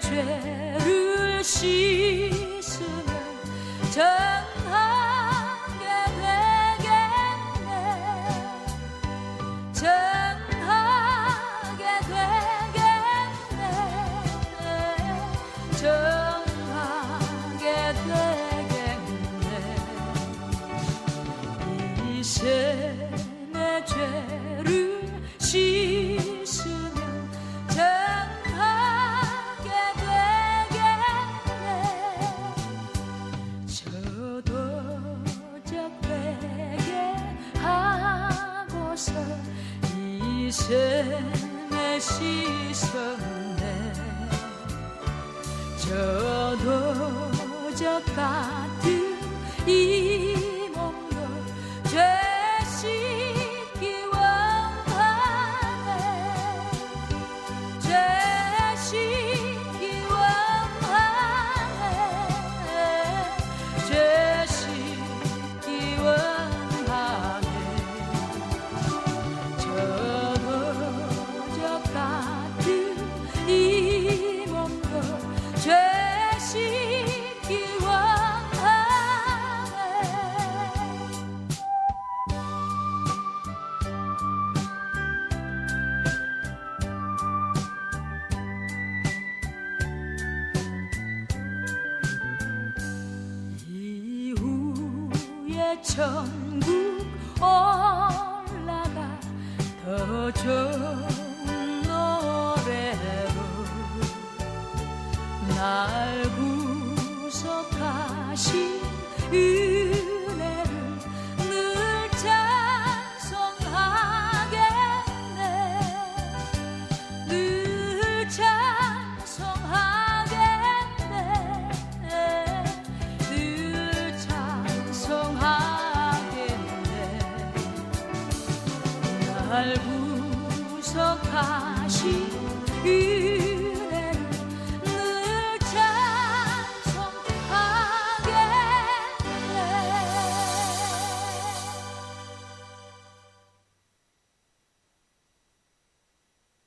죄를 씻으면 정하게 되겠네. 정하게 되겠네. 정하게 되겠네. 이제 내 죄 제내 씻었네 저도 저 같은 이 천국 올라가 더 좋은 노래로 날 날 부서 가신